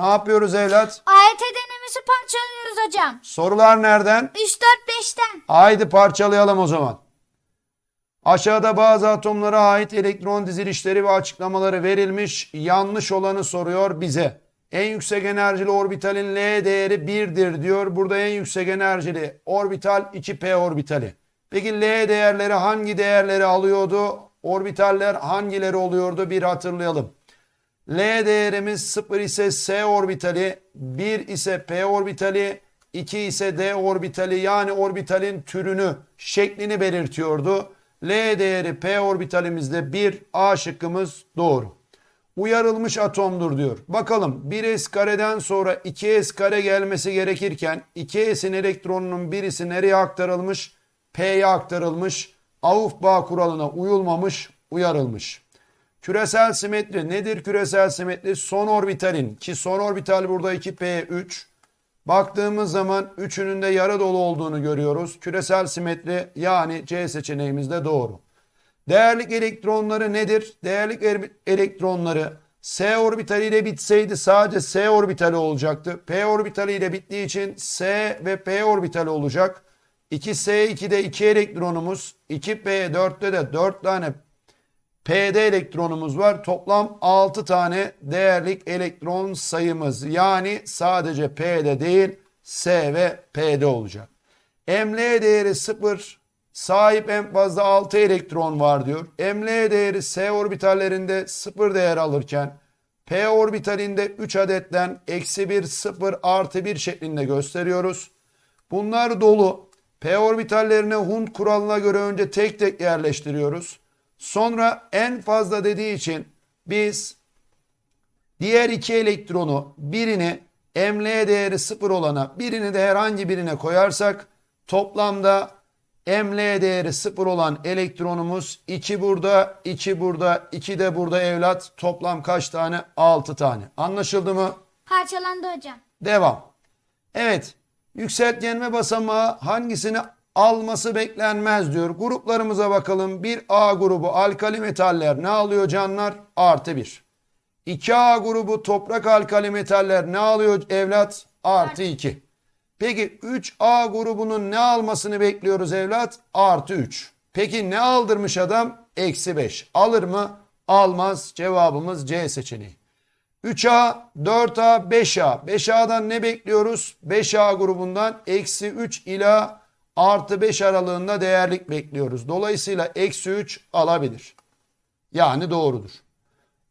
Ne yapıyoruz evlat? AYT denemesi parçalıyoruz hocam. Sorular nereden? 3, 4, 5'ten. Haydi parçalayalım o zaman. Aşağıda bazı atomlara ait elektron dizilişleri ve açıklamaları verilmiş. Yanlış olanı soruyor bize. En yüksek enerjili orbitalin L değeri 1'dir diyor. Burada en yüksek enerjili orbital 2p orbitali. Peki L değerleri hangi değerleri alıyordu? Orbitaller hangileri oluyordu? Bir hatırlayalım. L değerimiz 0 ise S orbitali, 1 ise P orbitali, 2 ise D orbitali yani orbitalin türünü, şeklini belirtiyordu. L değeri P orbitalimizde 1, A şıkkımız doğru. Uyarılmış atomdur diyor. Bakalım 1s kareden sonra 2s kare gelmesi gerekirken 2s'in elektronunun birisi nereye aktarılmış? P'ye aktarılmış. Avuf bağ kuralına uyulmamış, uyarılmış. Küresel simetri nedir küresel simetri? Son orbitalin ki son orbital burada 2p3. Baktığımız zaman üçünün de yarı dolu olduğunu görüyoruz. Küresel simetri yani C seçeneğimiz de doğru. Değerlik elektronları nedir? Değerlik er- elektronları S orbitali ile bitseydi sadece S orbitali olacaktı. P orbitali ile bittiği için S ve P orbitali olacak. 2S2'de 2 elektronumuz, 2P4'te de 4 tane P'de elektronumuz var. Toplam 6 tane değerlik elektron sayımız. Yani sadece P'de değil S ve P'de olacak. ML değeri 0 sahip en fazla 6 elektron var diyor. ML değeri S orbitallerinde 0 değer alırken P orbitalinde 3 adetten eksi 1 0 artı 1 şeklinde gösteriyoruz. Bunlar dolu. P orbitallerine Hund kuralına göre önce tek tek yerleştiriyoruz. Sonra en fazla dediği için biz diğer iki elektronu birini ML değeri 0 olana birini de herhangi birine koyarsak toplamda ML değeri 0 olan elektronumuz 2 burada, 2 burada, 2 de burada evlat. Toplam kaç tane? 6 tane. Anlaşıldı mı? Parçalandı hocam. Devam. Evet. Yükseltgenme basamağı hangisini alması beklenmez diyor. Gruplarımıza bakalım. 1A grubu alkali metaller ne alıyor canlar? Artı 1. 2A grubu toprak alkali metaller ne alıyor evlat? Artı 2. Peki 3A grubunun ne almasını bekliyoruz evlat? Artı 3. Peki ne aldırmış adam? Eksi 5. Alır mı? Almaz. Cevabımız C seçeneği. 3A, 4A, 5A. 5A'dan ne bekliyoruz? 5A grubundan eksi 3 ila artı 5 aralığında değerlik bekliyoruz. Dolayısıyla eksi 3 alabilir. Yani doğrudur.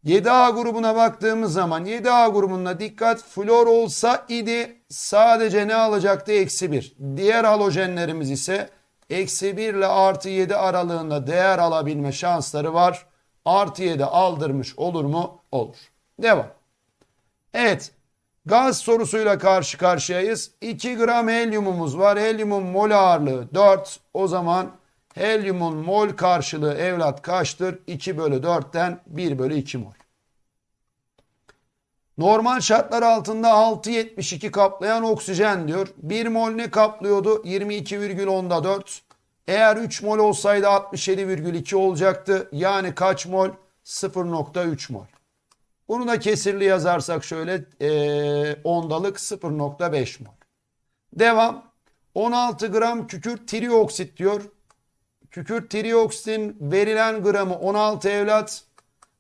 7A grubuna baktığımız zaman 7A grubunda dikkat flor olsa idi sadece ne alacaktı? Eksi 1. Diğer halojenlerimiz ise eksi 1 ile artı 7 aralığında değer alabilme şansları var. Artı 7 aldırmış olur mu? Olur. Devam. Evet. Gaz sorusuyla karşı karşıyayız. 2 gram helyumumuz var. Helyumun mol ağırlığı 4. O zaman helyumun mol karşılığı evlat kaçtır? 2 bölü 4'ten 1 bölü 2 mol. Normal şartlar altında 6.72 kaplayan oksijen diyor. 1 mol ne kaplıyordu? 22,10'da 4. Eğer 3 mol olsaydı 67,2 olacaktı. Yani kaç mol? 0.3 mol. Bunu da kesirli yazarsak şöyle eee, ondalık 0.5 mol. Devam. 16 gram kükürt trioksit diyor. Kükürt trioksitin verilen gramı 16 evlat.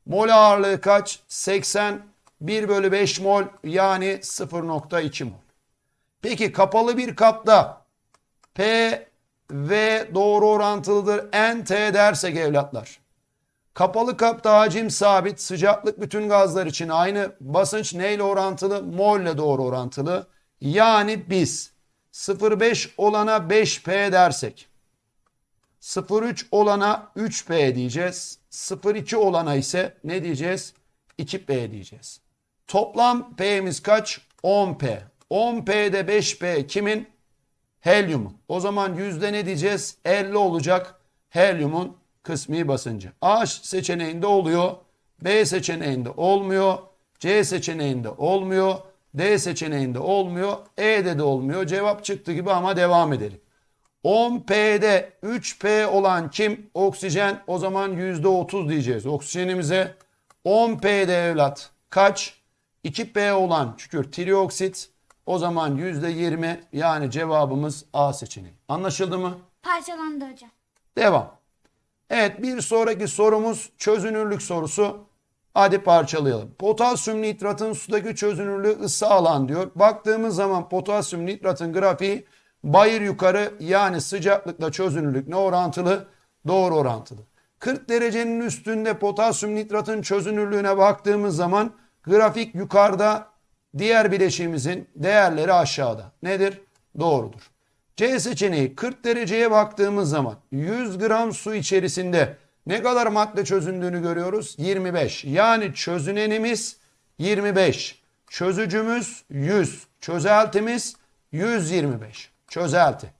Mol ağırlığı kaç? 80. 1 bölü 5 mol yani 0.2 mol. Peki kapalı bir kapta P V doğru orantılıdır. N T dersek evlatlar. Kapalı kapta hacim sabit, sıcaklık bütün gazlar için aynı. Basınç neyle orantılı? Mol ile doğru orantılı. Yani biz 0,5 olana 5P dersek 0,3 olana 3P diyeceğiz. 0,2 olana ise ne diyeceğiz? 2P diyeceğiz. Toplam P'miz kaç? 10P. 10P'de 5P kimin? Helyumun. O zaman yüzde ne diyeceğiz? 50 olacak helyumun kısmi basıncı. A seçeneğinde oluyor. B seçeneğinde olmuyor. C seçeneğinde olmuyor. D seçeneğinde olmuyor. E'de de olmuyor. Cevap çıktı gibi ama devam edelim. 10P'de 3P olan kim? Oksijen. O zaman %30 diyeceğiz. Oksijenimize 10P'de evlat kaç? 2P olan kükürt trioksit o zaman %20 yani cevabımız A seçeneği. Anlaşıldı mı? Parçalandı hocam. Devam. Evet bir sonraki sorumuz çözünürlük sorusu. Hadi parçalayalım. Potasyum nitratın sudaki çözünürlüğü ısı alan diyor. Baktığımız zaman potasyum nitratın grafiği bayır yukarı yani sıcaklıkla çözünürlük ne orantılı? Doğru orantılı. 40 derecenin üstünde potasyum nitratın çözünürlüğüne baktığımız zaman grafik yukarıda diğer bileşiğimizin değerleri aşağıda. Nedir? Doğrudur. C seçeneği 40 dereceye baktığımız zaman 100 gram su içerisinde ne kadar madde çözündüğünü görüyoruz? 25. Yani çözünenimiz 25. Çözücümüz 100. Çözeltimiz 125. Çözelti.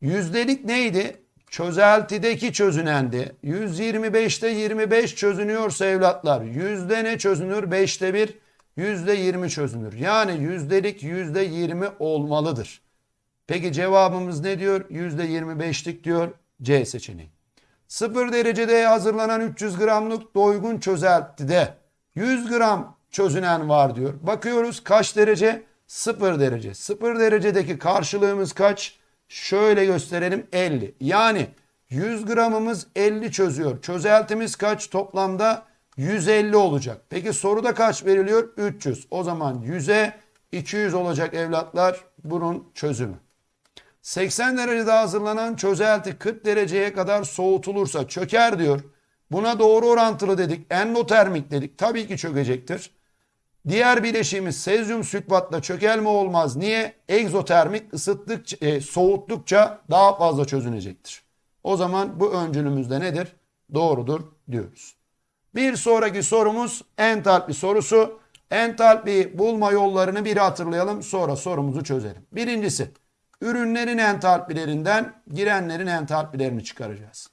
Yüzdelik neydi? Çözeltideki çözünendi. 125'te 25 çözünüyorsa evlatlar yüzde ne çözünür? 5'te 1 yüzde 20 çözünür. Yani yüzdelik yüzde 20 olmalıdır. Peki cevabımız ne diyor? Yüzde 25'lik diyor C seçeneği. 0 derecede hazırlanan 300 gramlık doygun çözeltide 100 gram çözünen var diyor. Bakıyoruz kaç derece? 0 derece. 0 derecedeki karşılığımız kaç? Şöyle gösterelim 50. Yani 100 gramımız 50 çözüyor. Çözeltimiz kaç? Toplamda 150 olacak. Peki soruda kaç veriliyor? 300. O zaman 100'e 200 olacak evlatlar bunun çözümü. 80 derecede hazırlanan çözelti 40 dereceye kadar soğutulursa çöker diyor. Buna doğru orantılı dedik. Endotermik dedik. Tabii ki çökecektir. Diğer bileşiğimiz sezyum sülfatla çökelme olmaz. Niye? Egzotermik ısıttıkça, e, soğuttukça daha fazla çözünecektir. O zaman bu öncülümüzde nedir? Doğrudur diyoruz. Bir sonraki sorumuz entalpi sorusu. Entalpi bulma yollarını bir hatırlayalım sonra sorumuzu çözelim. Birincisi ürünlerin entalpilerinden girenlerin entalpilerini çıkaracağız.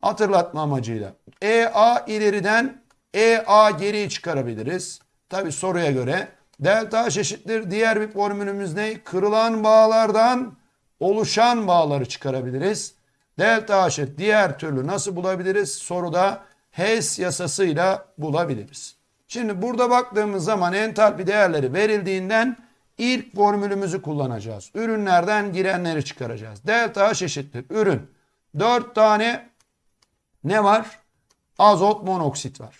Hatırlatma amacıyla. EA ileriden EA geriyi çıkarabiliriz. Tabi soruya göre. Delta H eşittir. Diğer bir formülümüz ne? Kırılan bağlardan oluşan bağları çıkarabiliriz. Delta H'ı diğer türlü nasıl bulabiliriz? Soruda Hess yasasıyla bulabiliriz. Şimdi burada baktığımız zaman entalpi değerleri verildiğinden ilk formülümüzü kullanacağız. Ürünlerden girenleri çıkaracağız. Delta H eşittir. Ürün. 4 tane ne var? Azot monoksit var.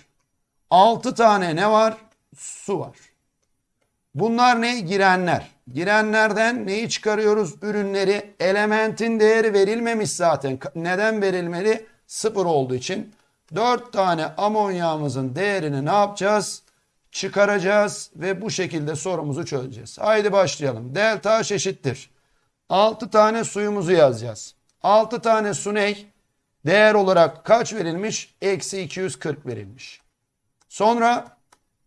6 tane ne var? Su var. Bunlar ne? Girenler. Girenlerden neyi çıkarıyoruz? Ürünleri. Elementin değeri verilmemiş zaten. Neden verilmeli? Sıfır olduğu için. 4 tane amonyağımızın değerini ne yapacağız? Çıkaracağız ve bu şekilde sorumuzu çözeceğiz. Haydi başlayalım. Delta H eşittir. 6 tane suyumuzu yazacağız. 6 tane su ne? Değer olarak kaç verilmiş? Eksi 240 verilmiş. Sonra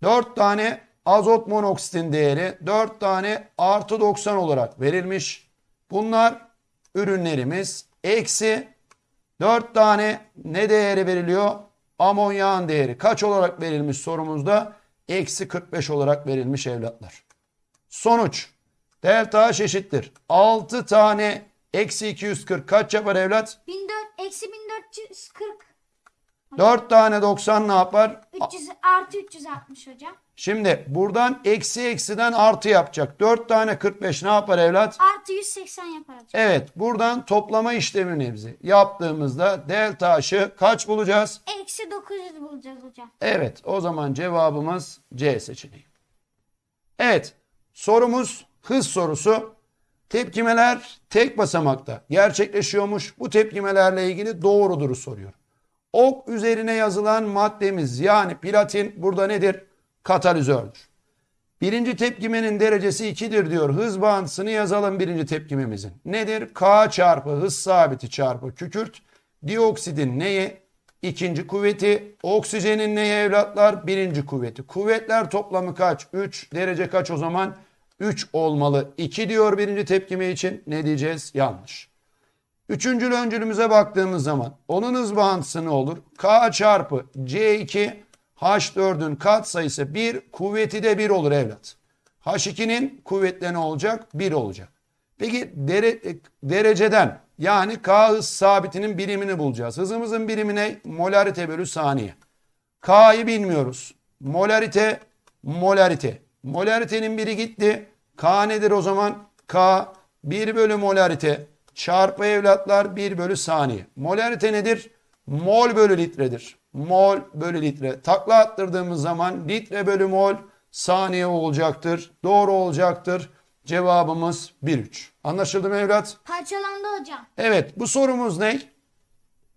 4 tane azot monoksitin değeri 4 tane artı 90 olarak verilmiş. Bunlar ürünlerimiz. Eksi 4 tane ne değeri veriliyor? Amonyağın değeri kaç olarak verilmiş sorumuzda? Eksi 45 olarak verilmiş evlatlar. Sonuç delta eşittir. 6 tane eksi 240 kaç yapar evlat? 1400 eksi 1440 4 tane 90 ne yapar? 300 artı 360 hocam. Şimdi buradan eksi eksiden artı yapacak. 4 tane 45 ne yapar evlat? Artı 180 yapar hocam. Evet buradan toplama işlemini bizi yaptığımızda delta H'ı kaç bulacağız? Eksi 900 bulacağız hocam. Evet o zaman cevabımız C seçeneği. Evet sorumuz hız sorusu. Tepkimeler tek basamakta gerçekleşiyormuş. Bu tepkimelerle ilgili doğruduru soruyor. Ok üzerine yazılan maddemiz yani platin burada nedir? Katalizördür. Birinci tepkimenin derecesi 2'dir diyor. Hız bağıntısını yazalım birinci tepkimemizin. Nedir? K çarpı hız sabiti çarpı kükürt. Dioksidin neyi? İkinci kuvveti. Oksijenin neyi evlatlar? Birinci kuvveti. Kuvvetler toplamı kaç? 3. Derece kaç o zaman? 3 olmalı. 2 diyor birinci tepkime için. Ne diyeceğiz? Yanlış. Üçüncül öncülümüze baktığımız zaman onun hız bağıntısı ne olur? K çarpı C2 H4'ün kat sayısı 1 kuvveti de 1 olur evlat. H2'nin kuvvetleri ne olacak? 1 olacak. Peki dere, e, dereceden yani K hız sabitinin birimini bulacağız. Hızımızın birimi ne? Molarite bölü saniye. K'yı bilmiyoruz. Molarite molarite. Molaritenin biri gitti. K nedir o zaman? K 1 bölü molarite çarpı evlatlar 1 bölü saniye. Molarite nedir? Mol bölü litredir. Mol bölü litre. Takla attırdığımız zaman litre bölü mol saniye olacaktır. Doğru olacaktır. Cevabımız 1-3. Anlaşıldı mı evlat? Parçalandı hocam. Evet bu sorumuz ne?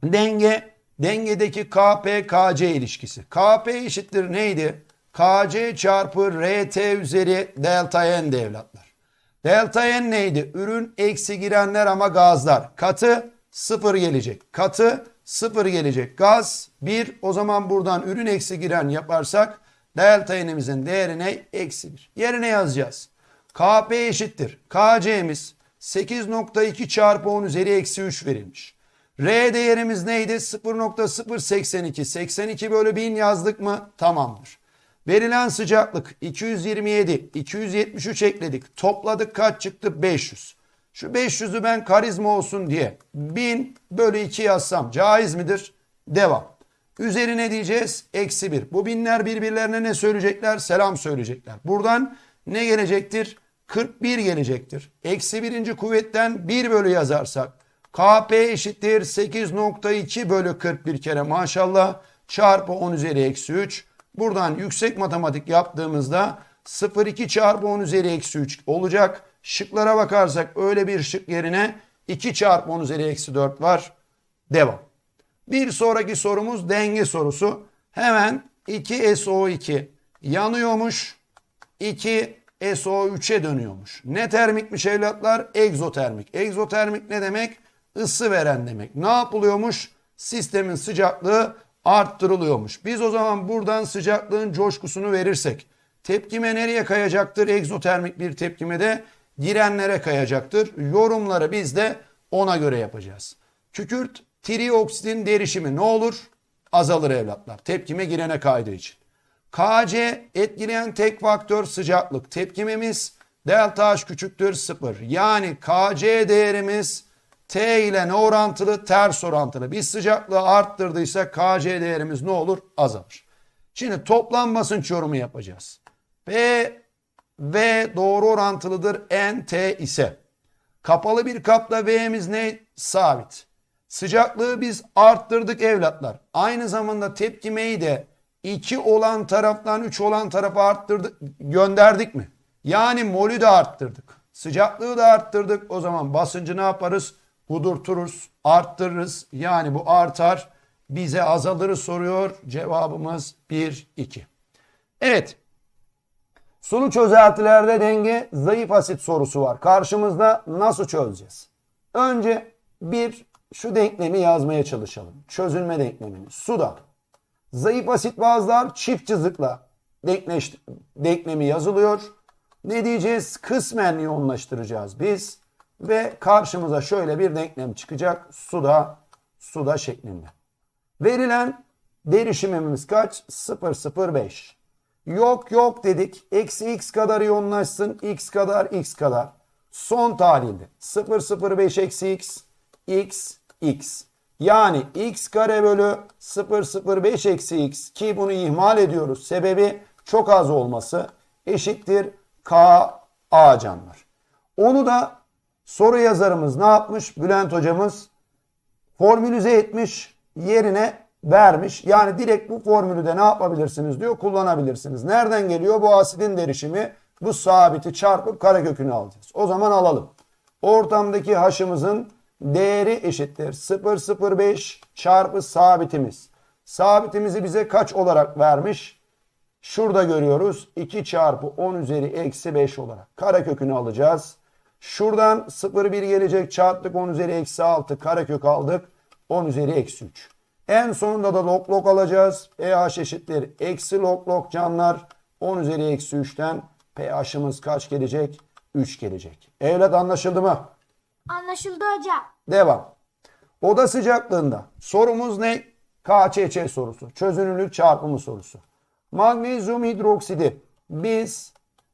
Denge, dengedeki KP-KC ilişkisi. KP eşittir neydi? KC çarpı RT üzeri delta N de evlatlar. Delta N neydi? Ürün eksi girenler ama gazlar. Katı sıfır gelecek. Katı sıfır gelecek. Gaz 1 o zaman buradan ürün eksi giren yaparsak delta N'imizin değeri ne? Eksi 1. Yerine yazacağız. KP eşittir. KC'miz 8.2 çarpı 10 üzeri eksi 3 verilmiş. R değerimiz neydi? 0.082. 82 bölü 1000 yazdık mı? Tamamdır. Verilen sıcaklık 227, 273 ekledik. Topladık kaç çıktı? 500. Şu 500'ü ben karizma olsun diye 1000 bölü 2 yazsam caiz midir? Devam. Üzerine diyeceğiz? Eksi 1. Bu binler birbirlerine ne söyleyecekler? Selam söyleyecekler. Buradan ne gelecektir? 41 gelecektir. Eksi birinci kuvvetten 1 bölü yazarsak KP eşittir 8.2 bölü 41 kere maşallah çarpı 10 üzeri eksi 3. Buradan yüksek matematik yaptığımızda 0,2 çarpı 10 üzeri eksi 3 olacak. Şıklara bakarsak öyle bir şık yerine 2 çarpı 10 üzeri eksi 4 var. Devam. Bir sonraki sorumuz denge sorusu. Hemen 2SO2 yanıyormuş. 2 SO3'e dönüyormuş. Ne termikmiş evlatlar? Egzotermik. Egzotermik ne demek? Isı veren demek. Ne yapılıyormuş? Sistemin sıcaklığı arttırılıyormuş. Biz o zaman buradan sıcaklığın coşkusunu verirsek tepkime nereye kayacaktır? Egzotermik bir tepkimede girenlere kayacaktır. Yorumları biz de ona göre yapacağız. Kükürt trioksidin derişimi ne olur? Azalır evlatlar. Tepkime girene kaydığı için. KC etkileyen tek faktör sıcaklık. Tepkimemiz delta H küçüktür 0. Yani KC değerimiz T ile ne orantılı? Ters orantılı. Biz sıcaklığı arttırdıysak KC değerimiz ne olur? Azalır. Şimdi toplam basınç yorumu yapacağız. P V doğru orantılıdır N T ise. Kapalı bir kapta V'miz ne? Sabit. Sıcaklığı biz arttırdık evlatlar. Aynı zamanda tepkimeyi de 2 olan taraftan 3 olan tarafa arttırdık, gönderdik mi? Yani molü de arttırdık. Sıcaklığı da arttırdık. O zaman basıncı ne yaparız? Kudurturuz, arttırırız. Yani bu artar. Bize azalırı soruyor. Cevabımız 1, 2. Evet. Sulu çözeltilerde denge zayıf asit sorusu var. Karşımızda nasıl çözeceğiz? Önce bir şu denklemi yazmaya çalışalım. Çözülme denklemini. Suda zayıf asit bazlar çift cızıkla denkleş, denklemi yazılıyor. Ne diyeceğiz? Kısmen yoğunlaştıracağız biz. Ve karşımıza şöyle bir denklem çıkacak. Suda, suda şeklinde. Verilen derişimimiz kaç? 0,05. Yok yok dedik. Eksi x kadar yoğunlaşsın. x kadar x kadar. Son tahlilde 0,05 eksi x x x. Yani x kare bölü 0,05 eksi x ki bunu ihmal ediyoruz. Sebebi çok az olması eşittir k a canlar. Onu da soru yazarımız ne yapmış? Bülent hocamız formülize etmiş yerine vermiş. Yani direkt bu formülü de ne yapabilirsiniz diyor kullanabilirsiniz. Nereden geliyor? Bu asidin derişimi bu sabiti çarpıp karekökünü alacağız. O zaman alalım. Ortamdaki haşımızın değeri eşittir 0,05 çarpı sabitimiz. Sabitimizi bize kaç olarak vermiş? Şurada görüyoruz 2 çarpı 10 üzeri eksi 5 olarak. Karekökünü alacağız. Şuradan 0,1 gelecek çarptık 10 üzeri eksi 6 karekök aldık 10 üzeri eksi 3. En sonunda da log log alacağız. pH eşittir eksi log log canlar 10 üzeri eksi 3'ten pH'ımız kaç gelecek? 3 gelecek. Evlat anlaşıldı mı? Anlaşıldı hocam. Devam. Oda sıcaklığında sorumuz ne? KÇÇ sorusu. Çözünürlük çarpımı sorusu. Magnezyum hidroksidi biz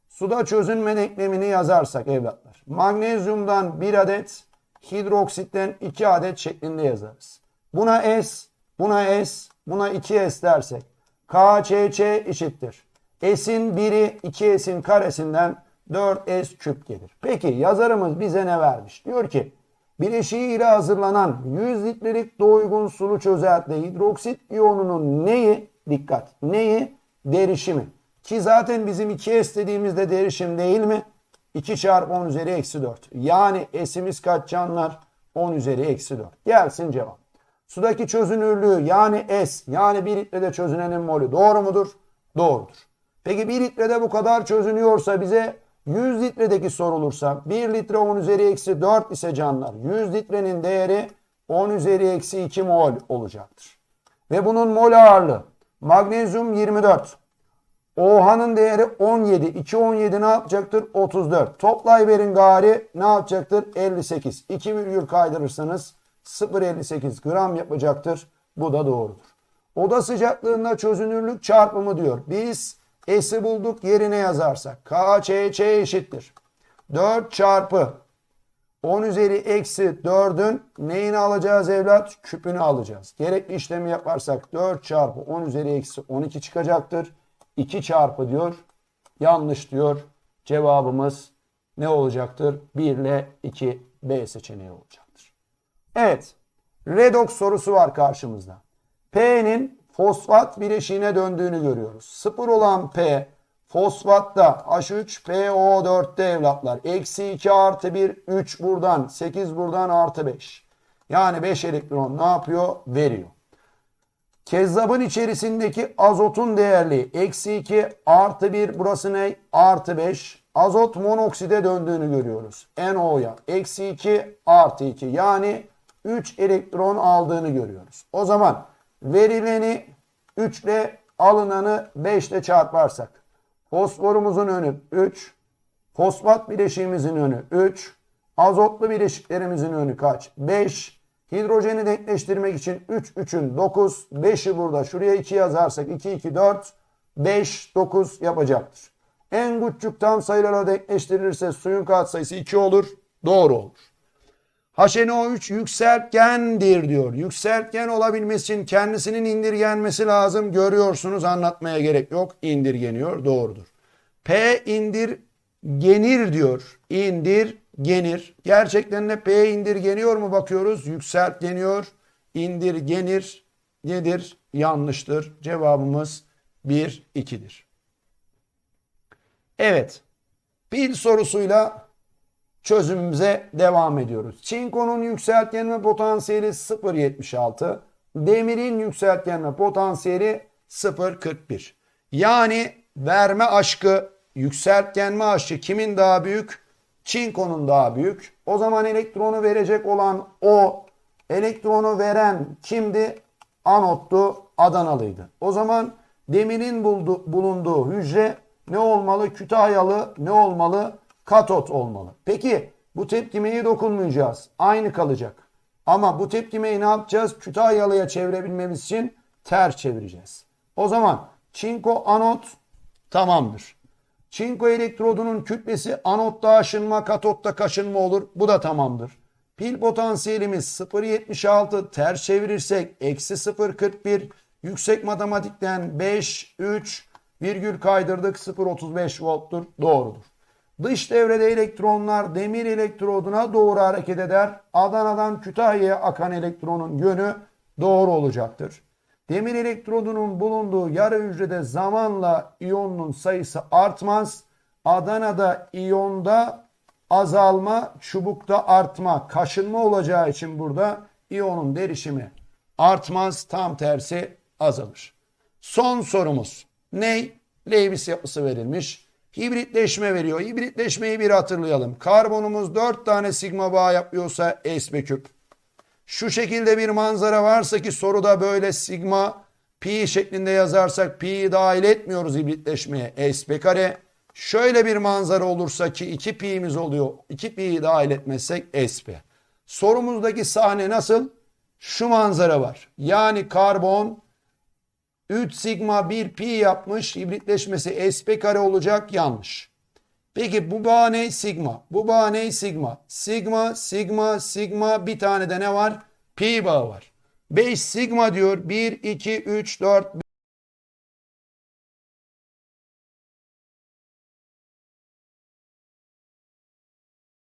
suda çözünme denklemini yazarsak evlatlar. Magnezyumdan 1 adet, hidroksitten 2 adet şeklinde yazarız. Buna S, buna S, buna 2S dersek KÇÇ eşittir. S'in biri 2S'in karesinden 4S küp gelir. Peki yazarımız bize ne vermiş? Diyor ki bileşiği ile hazırlanan 100 litrelik doygun sulu çözeltide hidroksit iyonunun neyi? Dikkat. Neyi? Derişimi. Ki zaten bizim 2S dediğimizde derişim değil mi? 2 çarpı 10 üzeri eksi 4. Yani S'imiz kaç canlar? 10 üzeri eksi 4. Gelsin cevap. Sudaki çözünürlüğü yani S yani 1 litrede çözünenin molü doğru mudur? Doğrudur. Peki 1 litrede bu kadar çözünüyorsa bize 100 litredeki sorulursa 1 litre 10 üzeri eksi 4 ise canlar 100 litrenin değeri 10 üzeri eksi 2 mol olacaktır. Ve bunun mol ağırlığı magnezyum 24. OH'nın değeri 17. 2 17 ne yapacaktır? 34. Toplayıverin gari ne yapacaktır? 58. 2 virgül kaydırırsanız 0.58 gram yapacaktır. Bu da doğrudur. Oda sıcaklığında çözünürlük çarpımı diyor. Biz S'i bulduk yerine yazarsak KÇÇ eşittir. 4 çarpı 10 üzeri eksi 4'ün neyini alacağız evlat? Küpünü alacağız. Gerekli işlemi yaparsak 4 çarpı 10 üzeri eksi 12 çıkacaktır. 2 çarpı diyor. Yanlış diyor. Cevabımız ne olacaktır? 1 ile 2 B seçeneği olacaktır. Evet. Redox sorusu var karşımızda. P'nin fosfat bileşiğine döndüğünü görüyoruz. Sıfır olan P fosfatta H3PO4'te evlatlar. Eksi 2 artı 1 3 buradan 8 buradan artı 5. Yani 5 elektron ne yapıyor? Veriyor. Kezzabın içerisindeki azotun değerli eksi 2 artı 1 burası ne? Artı 5. Azot monokside döndüğünü görüyoruz. NO'ya eksi 2 artı 2 yani 3 elektron aldığını görüyoruz. O zaman verileni 3 ile alınanı 5 ile çarparsak fosforumuzun önü 3, fosfat bileşiğimizin önü 3, azotlu bileşiklerimizin önü kaç? 5, Hidrojeni denkleştirmek için 3, 3'ün 9, 5'i burada şuraya 2 yazarsak 2, 2, 4, 5, 9 yapacaktır. En küçük tam sayılara denkleştirilirse suyun katsayısı 2 olur. Doğru olur. HNO3 yükseltgendir diyor. Yükseltgen olabilmesi için kendisinin indirgenmesi lazım. Görüyorsunuz anlatmaya gerek yok. İndirgeniyor. Doğrudur. P indirgenir diyor. İndirgenir. Gerçekten de P indirgeniyor mu bakıyoruz. Yükseltgeniyor. İndirgenir. Nedir? Yanlıştır. Cevabımız 1, 2'dir. Evet. Pil sorusuyla çözümümüze devam ediyoruz. Çinkonun yükseltgenme potansiyeli 0.76. Demirin yükseltgenme potansiyeli 0.41. Yani verme aşkı, yükseltgenme aşkı kimin daha büyük? Çinkonun daha büyük. O zaman elektronu verecek olan o, elektronu veren kimdi? Anottu, Adanalıydı. O zaman demirin buldu, bulunduğu hücre ne olmalı? Kütahyalı ne olmalı? katot olmalı. Peki bu tepkimeye dokunmayacağız. Aynı kalacak. Ama bu tepkimeyi ne yapacağız? Kütahyalıya çevirebilmemiz için ters çevireceğiz. O zaman çinko anot tamamdır. Çinko elektrodunun kütlesi anotta aşınma, katotta kaşınma olur. Bu da tamamdır. Pil potansiyelimiz 0.76 ters çevirirsek eksi 0.41 yüksek matematikten 5, 3 virgül kaydırdık 0.35 volttur. Doğrudur. Dış devrede elektronlar demir elektroduna doğru hareket eder. Adana'dan Kütahya'ya akan elektronun yönü doğru olacaktır. Demir elektrodunun bulunduğu yarı hücrede zamanla iyonun sayısı artmaz. Adana'da iyonda azalma, çubukta artma, kaşınma olacağı için burada iyonun derişimi artmaz, tam tersi azalır. Son sorumuz. Ney? Lewis yapısı verilmiş. Hibritleşme veriyor. Hibritleşmeyi bir hatırlayalım. Karbonumuz 4 tane sigma bağ yapıyorsa sp küp. Şu şekilde bir manzara varsa ki soruda böyle sigma pi şeklinde yazarsak pi'yi dahil etmiyoruz hibritleşmeye. sp kare. Şöyle bir manzara olursa ki 2 pi'miz oluyor. 2 pi'yi dahil etmezsek sp. Sorumuzdaki sahne nasıl? Şu manzara var. Yani karbon 3 sigma 1 pi yapmış. Hibritleşmesi sp kare olacak. Yanlış. Peki bu bağ ne? Sigma. Bu bağ ne? Sigma. Sigma, sigma, sigma. Bir tane de ne var? Pi bağı var. 5 sigma diyor. 1, 2, 3, 4,